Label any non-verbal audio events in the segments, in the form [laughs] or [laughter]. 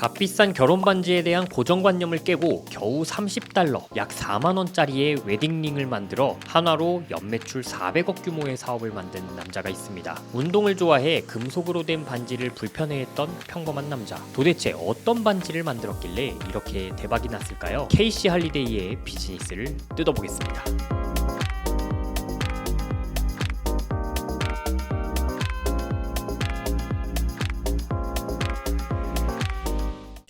값비싼 결혼 반지에 대한 고정관념을 깨고 겨우 30달러, 약 4만 원짜리의 웨딩링을 만들어 한화로 연매출 400억 규모의 사업을 만든 남자가 있습니다. 운동을 좋아해 금속으로 된 반지를 불편해했던 평범한 남자. 도대체 어떤 반지를 만들었길래 이렇게 대박이 났을까요? 케이시 할리데이의 비즈니스를 뜯어보겠습니다.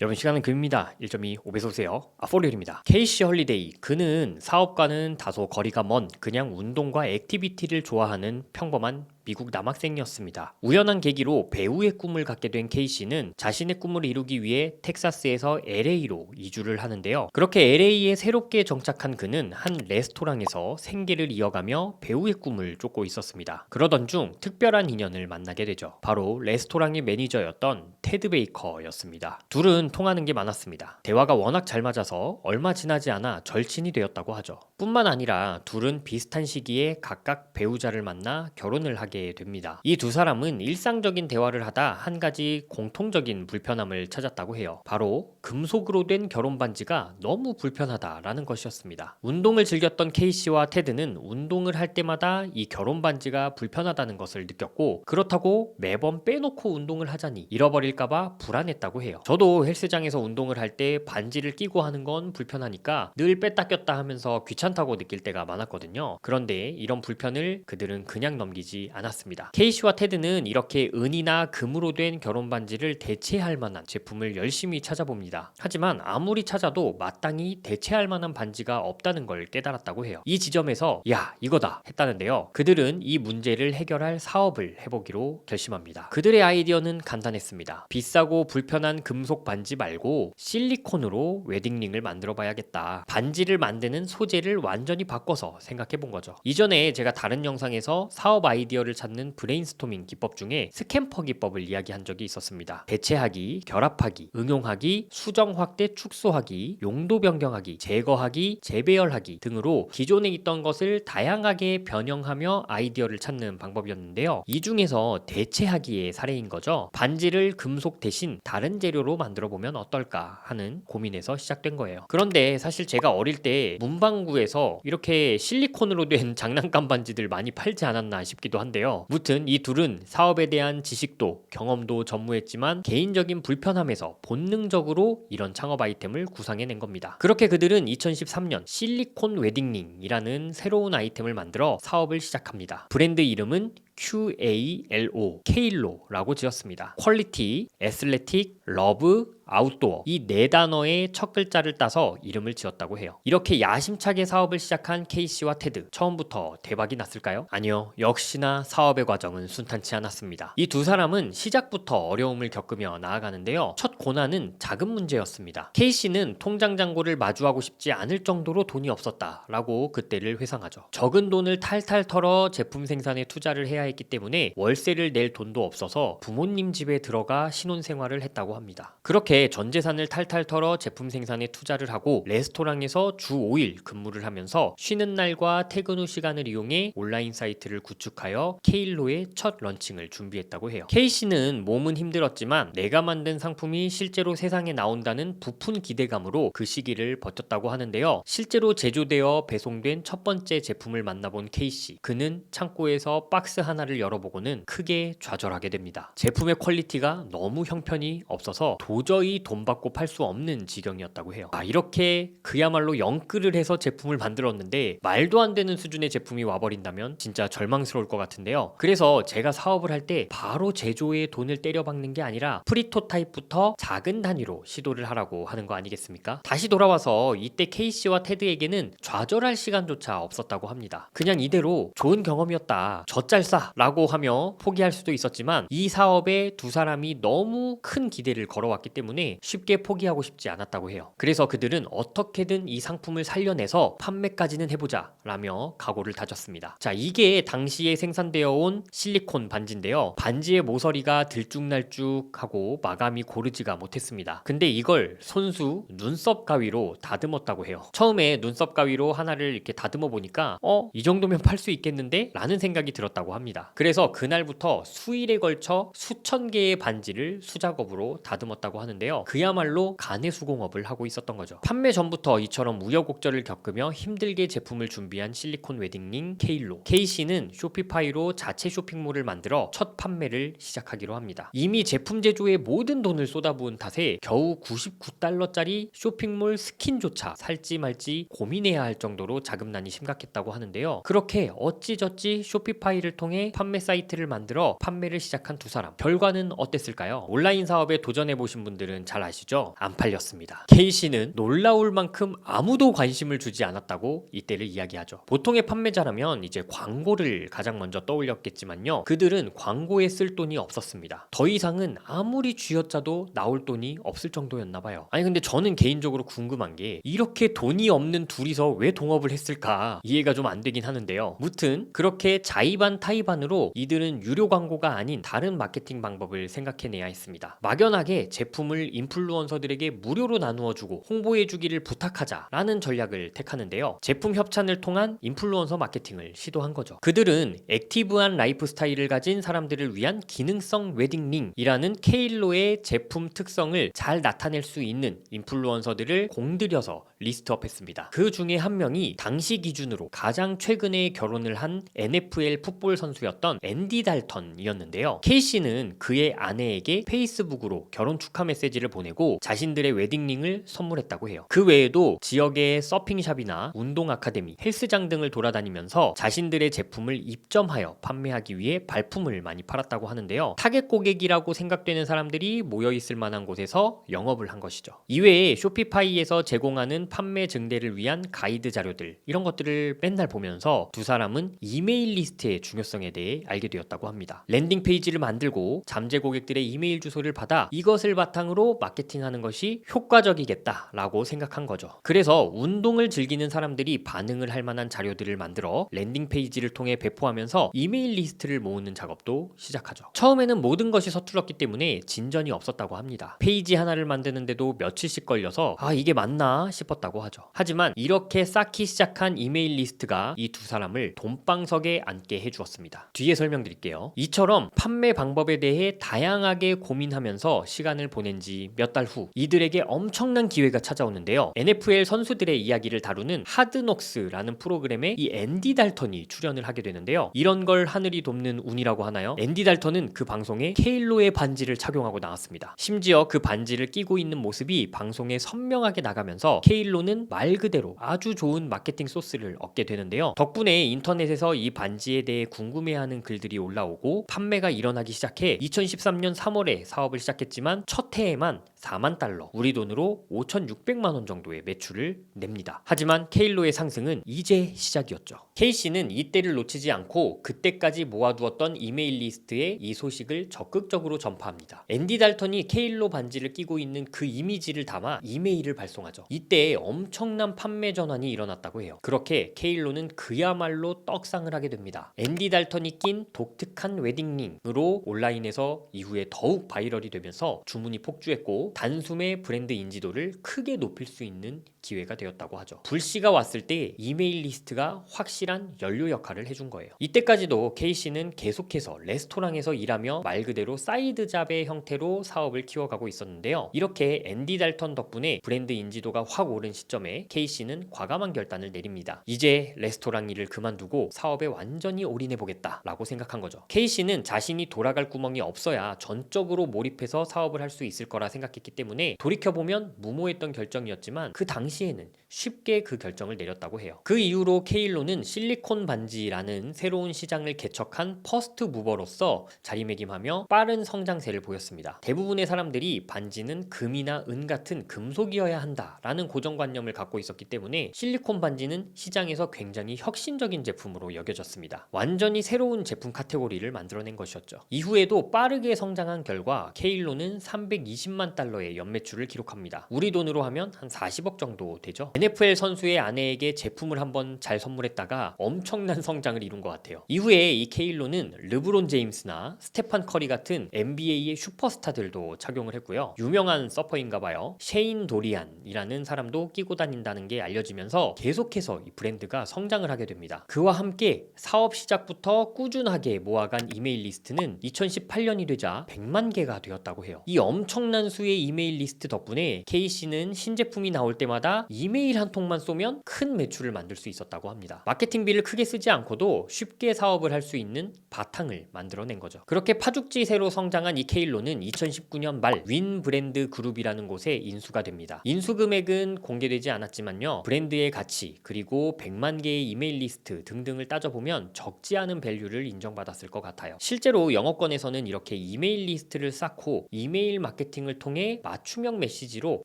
여러분 시간은 금입니다. 1.2 5배속 오세요. 아포리얼입니다. 케이시 헐리데이 그는 사업과는 다소 거리가 먼 그냥 운동과 액티비티를 좋아하는 평범한 미국 남학생이었습니다. 우연한 계기로 배우의 꿈을 갖게 된 케이시는 자신의 꿈을 이루기 위해 텍사스에서 LA로 이주를 하는데요. 그렇게 LA에 새롭게 정착한 그는 한 레스토랑에서 생계를 이어가며 배우의 꿈을 쫓고 있었습니다. 그러던 중 특별한 인연을 만나게 되죠. 바로 레스토랑의 매니저였던 테드 베이커였습니다. 둘은 통하는 게 많았습니다. 대화가 워낙 잘 맞아서 얼마 지나지 않아 절친이 되었다고 하죠. 뿐만 아니라 둘은 비슷한 시기에 각각 배우자를 만나 결혼을 하게 됩니다. 이 두 사람은 일상적인 대화를 하다 한 가지 공통적인 불편함을 찾았다고 해요. 바로 금속으로 된 결혼 반지가 너무 불편하다라는 것이었습니다. 운동을 즐겼던 케이시와 테드는 운동을 할 때마다 이 결혼 반지가 불편하다는 것을 느꼈고 그렇다고 매번 빼놓고 운동을 하자니 잃어버릴까봐 불안했다고 해요. 저도 헬스장에서 운동을 할 때 반지를 끼고 하는 건 불편하니까 늘 뺐다 꼈다 하면서 귀찮다고 느낄 때가 많았거든요. 그런데 이런 불편을 그들은 그냥 넘기지 않 았습니다. 케이시와 테드는 이렇게 은이나 금으로 된 결혼 반지를 대체할 만한 제품을 열심히 찾아봅니다. 하지만 아무리 찾아도 마땅히 대체할 만한 반지가 없다는 걸 깨달았다고 해요. 이 지점에서 야 이거다 했다는데요. 그들은 이 문제를 해결할 사업을 해보기로 결심합니다. 그들의 아이디어는 간단했습니다. 비싸고 불편한 금속 반지 말고 실리콘으로 웨딩링을 만들어 봐야겠다. 반지를 만드는 소재를 완전히 바꿔서 생각해 본 거죠. 이전에 제가 다른 영상에서 사업 아이디어를 찾는 브레인스토밍 기법 중에 스캠퍼 기법을 이야기한 적이 있었습니다. 대체하기, 결합하기, 응용하기, 수정 확대 축소하기, 용도 변경하기, 제거하기, 재배열하기 등으로 기존에 있던 것을 다양하게 변형하며 아이디어를 찾는 방법이었는데요. 이 중에서 대체하기의 사례인 거죠. 반지를 금속 대신 다른 재료로 만들어 보면 어떨까 하는 고민에서 시작된 거예요. 그런데 사실 제가 어릴 때 문방구에서 이렇게 실리콘으로 된 [laughs] 장난감 반지들 많이 팔지 않았나 싶기도 한데요. 무튼 이 둘은 사업에 대한 지식도 경험도 전무했지만 개인적인 불편함에서 본능적으로 이런 창업 아이템을 구상해낸 겁니다. 그렇게 그들은 2013년 실리콘 웨딩링이라는 새로운 아이템을 만들어 사업을 시작합니다. 브랜드 이름은 QALO, 케일로라고 지었습니다. 퀄리티, 애슬레틱, 러브, 아웃도어 이 네 단어의 첫 글자를 따서 이름을 지었다고 해요. 이렇게 야심차게 사업을 시작한 케이시와 테드 처음부터 대박이 났을까요? 아니요. 역시나 사업의 과정은 순탄치 않았습니다. 이 두 사람은 시작부터 어려움을 겪으며 나아가는데요. 첫 고난은 자금 문제였습니다. 케이시는 통장 잔고를 마주하고 싶지 않을 정도로 돈이 없었다라고 그때를 회상하죠. 적은 돈을 탈탈 털어 제품 생산에 투자를 해야 했기 때문에 월세를 낼 돈도 없어서 부모님 집에 들어가 신혼생활을 했다고 합니다. 그렇게 전 재산을 탈탈 털어 제품 생산에 투자를 하고 레스토랑에서 주 5일 근무를 하면서 쉬는 날과 퇴근 후 시간을 이용해 온라인 사이트를 구축하여 케일로의 첫 런칭을 준비했다고 해요. 케이씨는 몸은 힘들었지만 내가 만든 상품이 실제로 세상에 나온다는 부푼 기대감으로 그 시기를 버텼다고 하는데요. 실제로 제조되어 배송된 첫 번째 제품을 만나본 케이씨. 그는 창고에서 박스 하나 를 열어보고는 크게 좌절하게 됩니다. 제품의 퀄리티가 너무 형편이 없어서 도저히 돈 받고 팔 수 없는 지경이었다고 해요. 아, 이렇게 그야말로 영끌을 해서 제품을 만들었는데 말도 안 되는 수준의 제품이 와버린다면 진짜 절망스러울 것 같은데요. 그래서 제가 사업을 할 때 바로 제조에 돈을 때려박는 게 아니라 프리토타입부터 작은 단위로 시도를 하라고 하는 거 아니겠습니까? 다시 돌아와서 이때 케이씨와 테드에게는 좌절할 시간조차 없었다고 합니다. 그냥 이대로 좋은 경험이었다. 젖잘 싸 라고 하며 포기할 수도 있었지만 이 사업에 두 사람이 너무 큰 기대를 걸어왔기 때문에 쉽게 포기하고 싶지 않았다고 해요. 그래서 그들은 어떻게든 이 상품을 살려내서 판매까지는 해보자 라며 각오를 다졌습니다. 자, 이게 당시에 생산되어 온 실리콘 반지인데요. 반지의 모서리가 들쭉날쭉하고 마감이 고르지가 못했습니다. 근데 이걸 손수 눈썹 가위로 다듬었다고 해요. 처음에 눈썹 가위로 하나를 이렇게 다듬어 보니까 어? 이 정도면 팔 수 있겠는데? 라는 생각이 들었다고 합니다. 합니다. 그래서 그날부터 수일에 걸쳐 수천 개의 반지를 수작업으로 다듬었다고 하는데요. 그야말로 간의 수공업을 하고 있었던 거죠. 판매 전부터 이처럼 우여곡절을 겪으며 힘들게 제품을 준비한 실리콘 웨딩링 케일로. K씨는 쇼피파이로 자체 쇼핑몰을 만들어 첫 판매를 시작하기로 합니다. 이미 제품 제조에 모든 돈을 쏟아부은 탓에 겨우 99달러짜리 쇼핑몰 스킨조차 살지 말지 고민해야 할 정도로 자금난이 심각했다고 하는데요. 그렇게 어찌저찌 쇼피파이를 통해 판매 사이트를 만들어 판매를 시작한 두 사람. 결과는 어땠을까요? 온라인 사업에 도전해 보신 분들은 잘 아시죠? 안 팔렸습니다. K씨는 놀라울 만큼 아무도 관심을 주지 않았다고 이때를 이야기하죠. 보통의 판매자라면 이제 광고를 가장 먼저 떠올렸겠지만요. 그들은 광고에 쓸 돈이 없었습니다. 더 이상은 아무리 쥐어짜도 나올 돈이 없을 정도였나 봐요. 아니 근데 저는 개인적으로 궁금한 게 이렇게 돈이 없는 둘이서 왜 동업을 했을까 이해가 좀 안 되긴 하는데요. 무튼 그렇게 자의반 타의반 으로 이들은 유료 광고가 아닌 다른 마케팅 방법을 생각해내야 했습니다. 막연하게 제품을 인플루언서들에게 무료로 나누어 주고 홍보해 주기를 부탁하자라는 전략을 택하는데요. 제품 협찬을 통한 인플루언서 마케팅을 시도한 거죠. 그들은 액티브한 라이프 스타일을 가진 사람들을 위한 기능성 웨딩링이라는 케일로의 제품 특성을 잘 나타낼 수 있는 인플루언서들을 공들여서 리스트업했습니다. 그 중에 한 명이 당시 기준으로 가장 최근에 결혼을 한 NFL 풋볼 선수 였던 앤디 달턴이었는데요. 케이씨는 그의 아내에게 페이스북으로 결혼 축하 메시지를 보내고 자신들의 웨딩링을 선물했다고 해요. 그 외에도 지역의 서핑샵이나 운동 아카데미, 헬스장 등을 돌아다니면서 자신들의 제품을 입점하여 판매하기 위해 발품을 많이 팔았다고 하는데요. 타겟 고객이라고 생각되는 사람들이 모여 있을 만한 곳에서 영업을 한 것이죠. 이외에 쇼피파이에서 제공하는 판매 증대를 위한 가이드 자료들 이런 것들을 맨날 보면서 두 사람은 이메일 리스트의 중요성에 대해 알게 되었다고 합니다. 랜딩 페이지를 만들고 잠재 고객들의 이메일 주소를 받아 이것을 바탕으로 마케팅하는 것이 효과적이겠다라고 생각한 거죠. 그래서 운동을 즐기는 사람들이 반응을 할 만한 자료들을 만들어 랜딩 페이지를 통해 배포하면서 이메일 리스트를 모으는 작업도 시작하죠. 처음에는 모든 것이 서툴렀기 때문에 진전이 없었다고 합니다. 페이지 하나를 만드는데도 며칠씩 걸려서 아 이게 맞나 싶었다고 하죠. 하지만 이렇게 쌓기 시작한 이메일 리스트가 이 두 사람을 돈방석에 앉게 해주었습니다. 뒤에 설명드릴게요. 이처럼 판매 방법에 대해 다양하게 고민하면서 시간을 보낸 지 몇 달 후 이들에게 엄청난 기회가 찾아오는데요. NFL 선수들의 이야기를 다루는 하드녹스라는 프로그램에 이 앤디 달턴이 출연을 하게 되는데요. 이런 걸 하늘이 돕는 운이라고 하나요? 앤디 달턴은 그 방송에 케일로의 반지를 착용하고 나왔습니다. 심지어 그 반지를 끼고 있는 모습이 방송에 선명하게 나가면서 케일로는 말 그대로 아주 좋은 마케팅 소스를 얻게 되는데요. 덕분에 인터넷에서 이 반지에 대해 궁금해 하는 글들이 올라오고 판매가 일어나기 시작해 2013년 3월에 사업을 시작했지만 첫 해에만 4만 달러, 우리 돈으로 5,600만 원 정도의 매출을 냅니다. 하지만 케일로의 상승은 이제 시작이었죠. K씨는 이때를 놓치지 않고 그때까지 모아두었던 이메일 리스트에 이 소식을 적극적으로 전파합니다. 앤디 달턴이 케일로 반지를 끼고 있는 그 이미지를 담아 이메일을 발송하죠. 이때 엄청난 판매 전환이 일어났다고 해요. 그렇게 케일로는 그야말로 떡상을 하게 됩니다. 앤디 달턴이 낀 독특한 웨딩링으로 온라인에서 이후에 더욱 바이럴이 되면서 주문이 폭주했고 단숨에 브랜드 인지도를 크게 높일 수 있는 기회가 되었다고 하죠. 불씨가 왔을 때 이메일 리스트가 확실한 연료 역할을 해준 거예요. 이때까지도 K씨는 계속해서 레스토랑에서 일하며 말 그대로 사이드 잡의 형태로 사업을 키워가고 있었는데요. 이렇게 앤디 달턴 덕분에 브랜드 인지도가 확 오른 시점에 K씨는 과감한 결단을 내립니다. 이제 레스토랑 일을 그만두고 사업에 완전히 올인해보겠다 라고 생각한 거죠. K씨는 자신이 돌아갈 구멍이 없어야 전적으로 몰입해서 사업을 할 수 있을 거라 생각했기 때문에 돌이켜보면 무모했던 결정이었지만 그 당시에는 쉽게 그 결정을 내렸다고 해요. 그 이후로 케일로는 실리콘 반지라는 새로운 시장을 개척한 퍼스트 무버로서 자리매김하며 빠른 성장세를 보였습니다. 대부분의 사람들이 반지는 금이나 은 같은 금속이어야 한다라는 고정관념을 갖고 있었기 때문에 실리콘 반지는 시장에서 굉장히 혁신적인 제품으로 여겨졌습니다. 완전히 새로운 제품 카테고리를 만들어낸 것이었죠. 이후에도 빠르게 성장한 결과 케일로는 320만 달러의 연매출을 기록합니다. 우리 돈으로 하면 한 40억 정도 정도 되죠. NFL 선수의 아내에게 제품을 한번 잘 선물했다가 엄청난 성장을 이룬 것 같아요. 이후에 이 케일로는 르브론 제임스나 스테판 커리 같은 NBA의 슈퍼스타들도 착용을 했고요. 유명한 서퍼인가 봐요. 셰인 도리안이라는 사람도 끼고 다닌다는 게 알려지면서 계속해서 이 브랜드가 성장을 하게 됩니다. 그와 함께 사업 시작부터 꾸준하게 모아간 이메일 리스트는 2018년이 되자 100만 개가 되었다고 해요. 이 엄청난 수의 이메일 리스트 덕분에 KC는 신제품이 나올 때마다 이메일 한 통만 쏘면 큰 매출을 만들 수 있었다고 합니다. 마케팅비를 크게 쓰지 않고도 쉽게 사업을 할 수 있는 바탕을 만들어낸 거죠. 그렇게 파죽지세로 성장한 이 케일로는 2019년 말 윈 브랜드 그룹이라는 곳에 인수가 됩니다. 인수 금액은 공개되지 않았지만요. 브랜드의 가치 그리고 100만 개의 이메일 리스트 등등을 따져보면 적지 않은 밸류를 인정받았을 것 같아요. 실제로 영어권에서는 이렇게 이메일 리스트를 쌓고 이메일 마케팅을 통해 맞춤형 메시지로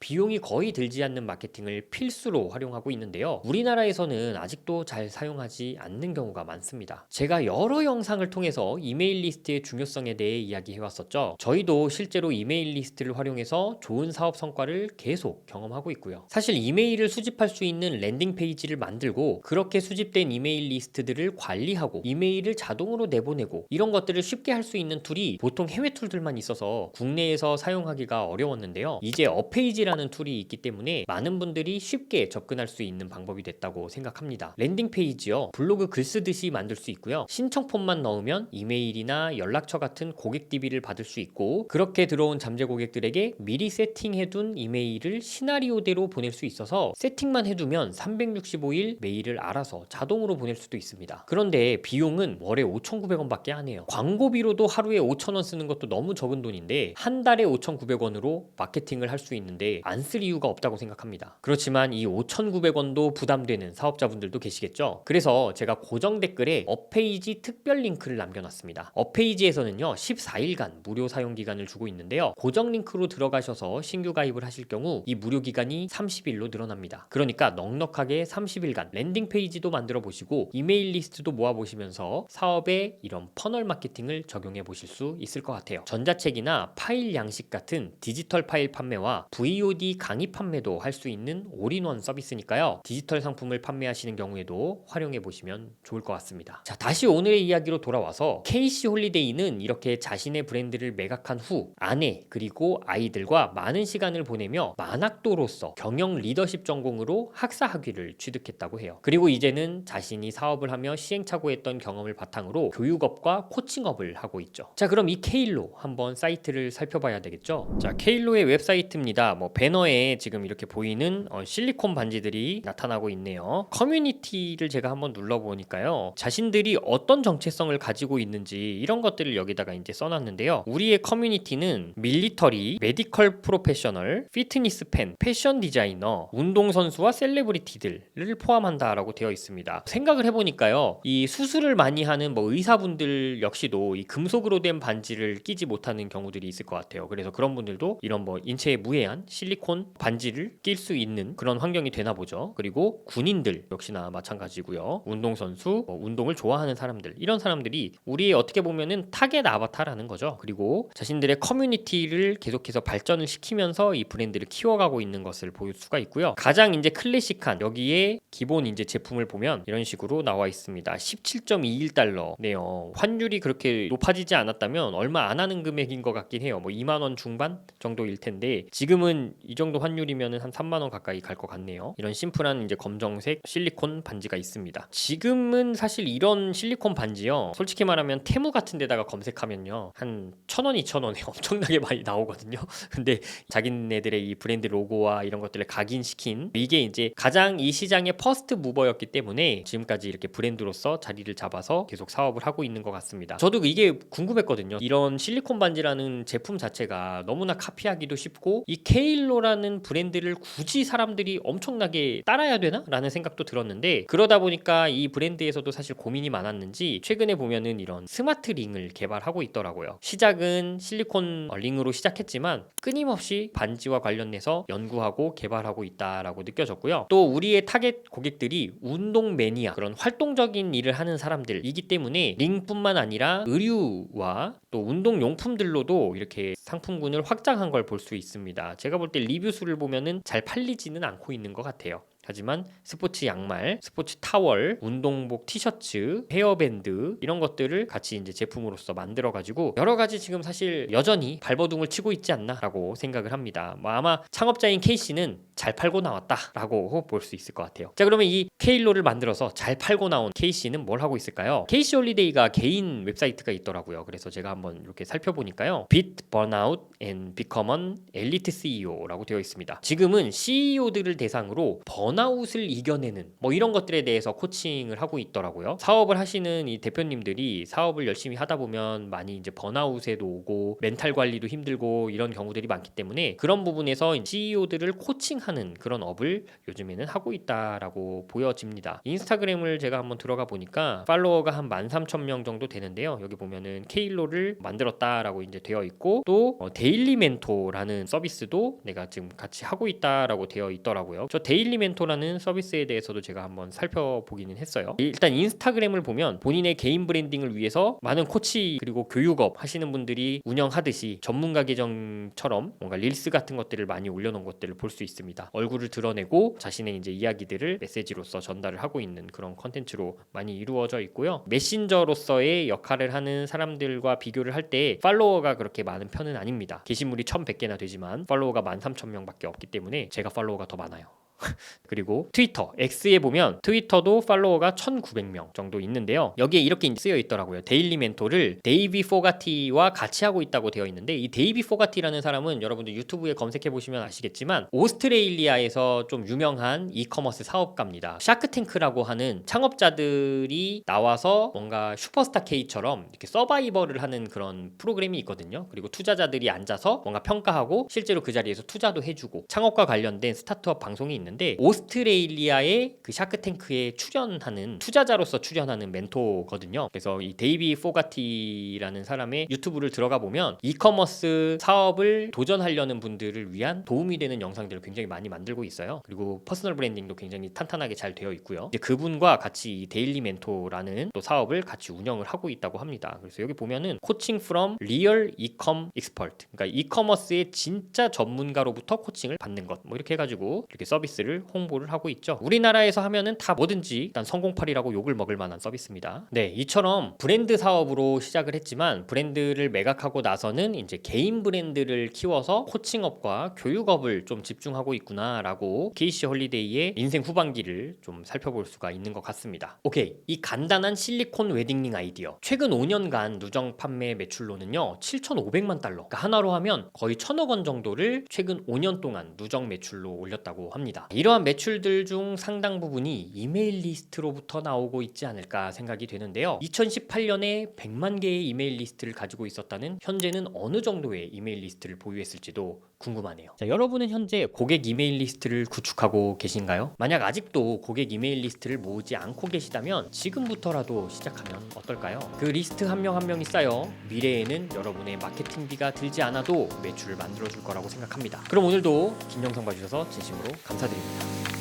비용이 거의 들지 않는 마케팅을 필수로 활용하고 있는데요. 우리나라에서는 아직도 잘 사용하지 않는 경우가 많습니다. 제가 여러 영상을 통해서 이메일 리스트의 중요성에 대해 이야기해 왔었죠. 저희도 실제로 이메일 리스트를 활용해서 좋은 사업 성과를 계속 경험하고 있고요. 사실 이메일을 수집할 수 있는 랜딩 페이지를 만들고 그렇게 수집된 이메일 리스트들을 관리하고 이메일을 자동으로 내보내고 이런 것들을 쉽게 할 수 있는 툴이 보통 해외 툴들만 있어서 국내에서 사용하기가 어려웠는데요. 이제 어페이지라는 툴이 있기 때문에 많은 분들이 쉽게 접근할 수 있는 방법이 됐다고 생각합니다. 랜딩 페이지요. 블로그 글 쓰듯이 만들 수 있고요. 신청 폼만 넣으면 이메일이나 연락처 같은 고객 DB를 받을 수 있고 그렇게 들어온 잠재 고객들에게 미리 세팅해둔 이메일을 시나리오대로 보낼 수 있어서 세팅만 해두면 365일 메일을 알아서 자동으로 보낼 수도 있습니다. 그런데 비용은 월에 5,900원밖에 안 해요. 광고비로도 하루에 5,000원 쓰는 것도 너무 적은 돈인데 한 달에 5,900원으로 마케팅을 할 수 있는데 안 쓸 이유가 없다고 생각합니다. 그렇 지만 이 5,900원도 부담되는 사업자분들도 계시겠죠. 그래서 제가 고정 댓글에 업페이지 특별 링크를 남겨놨습니다. 업페이지에서는요 14일간 무료 사용 기간을 주고 있는데요. 고정 링크로 들어가셔서 신규 가입을 하실 경우 이 무료 기간이 30일로 늘어납니다. 그러니까 넉넉하게 30일간 랜딩 페이지도 만들어 보시고 이메일 리스트도 모아 보시면서 사업에 이런 퍼널 마케팅을 적용해 보실 수 있을 것 같아요. 전자책이나 파일 양식 같은 디지털 파일 판매와 VOD 강의 판매도 할 수 있는 올인원 서비스니까요. 디지털 상품을 판매하시는 경우에도 활용해 보시면 좋을 것 같습니다. 자, 다시 오늘의 이야기로 돌아와서 KC 홀리데이는 이렇게 자신의 브랜드를 매각한 후 아내 그리고 아이들과 많은 시간을 보내며 만학도로서 경영 리더십 전공으로 학사 학위를 취득했다고 해요. 그리고 이제는 자신이 사업을 하며 시행착오했던 경험을 바탕으로 교육업과 코칭업을 하고 있죠. 자, 그럼 이 케일로 한번 사이트를 살펴봐야 되겠죠. 자, 케일로의 웹사이트입니다. 뭐 배너에 지금 이렇게 보이는 어, 실리콘 반지들이 나타나고 있네요. 커뮤니티를 제가 한번 눌러 보니까요. 자신들이 어떤 정체성을 가지고 있는지 이런 것들을 여기다가 이제 써놨는데요. 우리의 커뮤니티는 밀리터리, 메디컬 프로페셔널, 피트니스 팬, 패션 디자이너, 운동 선수와 셀레브리티들을 포함한다라고 되어 있습니다. 생각을 해보니까요. 이 수술을 많이 하는 뭐 의사분들 역시도 이 금속으로 된 반지를 끼지 못하는 경우들이 있을 것 같아요. 그래서 그런 분들도 이런 뭐 인체에 무해한 실리콘 반지를 낄 수 있는 그런 환경이 되나 보죠. 그리고 군인들 역시나 마찬가지고요. 운동선수, 뭐 운동을 좋아하는 사람들 이런 사람들이 우리의 어떻게 보면은 타겟 아바타라는 거죠. 그리고 자신들의 커뮤니티를 계속해서 발전을 시키면서 이 브랜드를 키워가고 있는 것을 보일 수가 있고요. 가장 이제 클래식한 여기에 기본 이제 제품을 보면 이런 식으로 나와 있습니다. 17.21달러네요. 환율이 그렇게 높아지지 않았다면 얼마 안 하는 금액인 것 같긴 해요. 뭐 2만 원 중반 정도일 텐데 지금은 이 정도 환율이면은 한 3만 원 가까이 갈 것 같네요. 이런 심플한 이제 검정색 실리콘 반지가 있습니다. 지금은 사실 이런 실리콘 반지요. 솔직히 말하면 테무 같은 데다가 검색하면요. 한 천 원, 이천 원에 [laughs] 엄청나게 많이 나오거든요. [laughs] 근데 자기네들의 이 브랜드 로고와 이런 것들을 각인시킨 이게 이제 가장 이 시장의 퍼스트 무버였기 때문에 지금까지 이렇게 브랜드로서 자리를 잡아서 계속 사업을 하고 있는 것 같습니다. 저도 이게 궁금했거든요. 이런 실리콘 반지라는 제품 자체가 너무나 카피하기도 쉽고 이 케일로라는 브랜드를 굳이 사 람들이 엄청나게 따라야 되나? 라는 생각도 들었는데 그러다 보니까 이 브랜드에서도 사실 고민이 많았는지 최근에 보면은 이런 스마트 링을 개발하고 있더라고요. 시작은 실리콘 링으로 시작했지만 끊임없이 반지와 관련해서 연구하고 개발하고 있다라고 느껴졌고요. 또 우리의 타겟 고객들이 운동 매니아 그런 활동적인 일을 하는 사람들이기 때문에 링뿐만 아니라 의류와 또 운동 용품들로도 이렇게 상품군을 확장한 걸 볼 수 있습니다. 제가 볼 때 리뷰 수를 보면은 잘 팔리지 보이지는 않고 있는 것 같아요. 하지만 스포츠 양말, 스포츠 타월, 운동복 티셔츠, 헤어밴드 이런 것들을 같이 이제 제품으로서 만들어 가지고 여러 가지 지금 사실 여전히 발버둥을 치고 있지 않나라고 생각을 합니다. 뭐 아마 창업자인 케이씨는 잘 팔고 나왔다라고 볼 수 있을 것 같아요. 자 그러면 이 케일로를 만들어서 잘 팔고 나온 케이씨는 뭘 하고 있을까요? 케이씨 홀리데이가 개인 웹사이트가 있더라고요. 그래서 제가 한번 이렇게 살펴보니까요. Beat Burnout and Become an Elite CEO라고 되어 있습니다. 지금은 CEO들을 대상으로 번 아웃을 이겨내는 뭐 이런 것들에 대해서 코칭을 하고 있더라고요. 사업을 하시는 이 대표님들이 사업을 열심히 하다 보면 많이 이제 번아웃에도 오고 멘탈 관리도 힘들고 이런 경우들이 많기 때문에 그런 부분에서 CEO들을 코칭하는 그런 업을 요즘에는 하고 있다라고 보여집니다. 인스타그램을 제가 한번 들어가 보니까 팔로워가 한 13,000명 정도 되는데요. 여기 보면은 케일로를 만들었다라고 이제 되어 있고 또 어, 데일리 멘토라는 서비스도 내가 지금 같이 하고 있다라고 되어 있더라고요. 저 데일리 멘토 라는 서비스에 대해서도 제가 한번 살펴보기는 했어요. 일단 인스타그램을 보면 본인의 개인 브랜딩을 위해서 많은 코치 그리고 교육업 하시는 분들이 운영하듯이 전문가 계정처럼 뭔가 릴스 같은 것들을 많이 올려놓은 것들을 볼 수 있습니다. 얼굴을 드러내고 자신의 이제 이야기들을 메시지로서 전달을 하고 있는 그런 컨텐츠로 많이 이루어져 있고요. 메신저로서의 역할을 하는 사람들과 비교를 할 때 팔로워가 그렇게 많은 편은 아닙니다. 게시물이 1,100개나 되지만 팔로워가 13,000명밖에 없기 때문에 제가 팔로워가 더 많아요. [laughs] 그리고 트위터 X에 보면 트위터도 팔로워가 1,900명 정도 있는데요. 여기에 이렇게 쓰여 있더라고요. 데일리 멘토를 데이비 포가티와 같이 하고 있다고 되어 있는데 이 데이비 포가티라는 사람은 여러분들 유튜브에 검색해 보시면 아시겠지만 오스트레일리아에서 좀 유명한 이커머스 사업가입니다. 샤크탱크라고 하는 창업자들이 나와서 뭔가 슈퍼스타 K처럼 이렇게 서바이벌을 하는 그런 프로그램이 있거든요. 그리고 투자자들이 앉아서 뭔가 평가하고 실제로 그 자리에서 투자도 해주고 창업과 관련된 스타트업 방송이 있는 데 오스트레일리아의 그 샤크탱크에 출연하는 투자자로서 출연하는 멘토거든요. 그래서 이 데이비 포가티라는 사람의 유튜브를 들어가 보면 이커머스 사업을 도전하려는 분들을 위한 도움이 되는 영상들을 굉장히 많이 만들고 있어요. 그리고 퍼스널 브랜딩도 굉장히 탄탄하게 잘 되어 있고요. 이제 그분과 같이 이 데일리 멘토라는 또 사업을 같이 운영을 하고 있다고 합니다. 그래서 여기 보면은 코칭 프롬 리얼 이컴 익스퍼트 그러니까 이커머스의 진짜 전문가로부터 코칭을 받는 것 뭐 이렇게 해가지고 이렇게 서비스 를 홍보를 하고 있죠. 우리나라에서 하면은 다 뭐든지 일단 성공팔이라고 욕을 먹을 만한 서비스입니다. 네, 이처럼 브랜드 사업으로 시작을 했지만 브랜드를 매각하고 나서는 이제 개인 브랜드를 키워서 코칭업과 교육업을 좀 집중하고 있구나라고 케이시 홀리데이의 인생 후반기를 좀 살펴볼 수가 있는 것 같습니다. 오케이, 이 간단한 실리콘 웨딩링 아이디어 최근 5년간 누정 판매 매출로는요 7,500만 달러 그러니까 하나로 하면 거의 1,000억 원 정도를 최근 5년 동안 누정 매출로 올렸다고 합 이러한 매출들 중 상당 부분이 이메일 리스트로부터 나오고 있지 않을까 생각이 되는데요. 2018년에 100만 개의 이메일 리스트를 가지고 있었다는 현재는 어느 정도의 이메일 리스트를 보유했을지도 궁금하네요. 자, 여러분은 현재 고객 이메일 리스트를 구축하고 계신가요? 만약 아직도 고객 이메일 리스트를 모으지 않고 계시다면 지금부터라도 시작하면 어떨까요? 그 리스트 한 명 한 명이 쌓여 미래에는 여러분의 마케팅비가 들지 않아도 매출을 만들어 줄 거라고 생각합니다. 그럼 오늘도 긴 영상 봐주셔서 진심으로 감사드립니다.